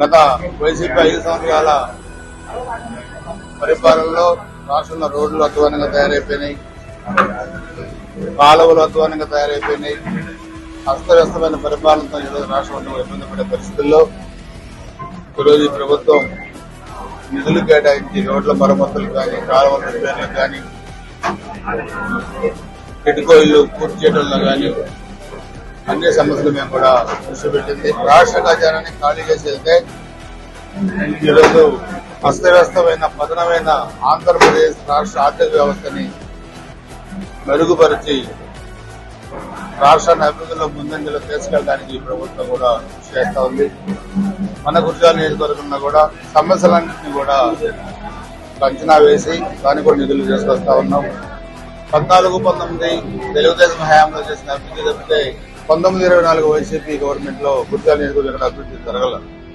గత వైసీపీ ఐదు సంవత్సరాల పరిపాలనలో రాష్ట్రంలో రోడ్లు అధ్వానంగా తయారైపోయినాయి. కాలువలు అధ్వానంగా తయారైపోయినాయి. అస్తవ్యస్తమైన పరిపాలనతో ఈరోజు రాష్ట్రం ఇబ్బంది పడే పరిస్థితుల్లో ఈరోజు ఈ ప్రభుత్వం నిధులు కేటాయించి రోడ్ల మరమ్మతులు కానీ కాలువల రిపేర్లు కానీ కిటికో ఇల్లు పూర్తి చేయడంలో కానీ అన్ని సమస్యలు మేము కూడా దృష్టి పెట్టింది రాష్ట్ర ఖజానాన్ని ఖాళీ చేసి వెళ్తే ఈరోజు అస్తవ్యస్తమైన పతనమైన ఆంధ్రప్రదేశ్ రాష్ట్ర ఆర్థిక వ్యవస్థని మెరుగుపరిచి రాష్ట్రాన్ని అభివృద్ధిలో ముందంజలో తీసుకెళ్ళడానికి ఈ ప్రభుత్వం కూడా కృషి చేస్తా ఉంది. మన గుర్జాల నియోజకవర్గంలో కూడా సమస్యలన్నింటినీ కూడా అంచనా వేసి దాన్ని కూడా నిధులు తీసుకొస్తా ఉన్నాం. పద్నాలుగు పంతొమ్మిది తెలుగుదేశం హయాంలో చేసిన అభివృద్ధి తప్పితే పంతొమ్మిది ఇరవై నాలుగు వైసీపీ గవర్నమెంట్లో గుర్జాల అభివృద్ధి జరగల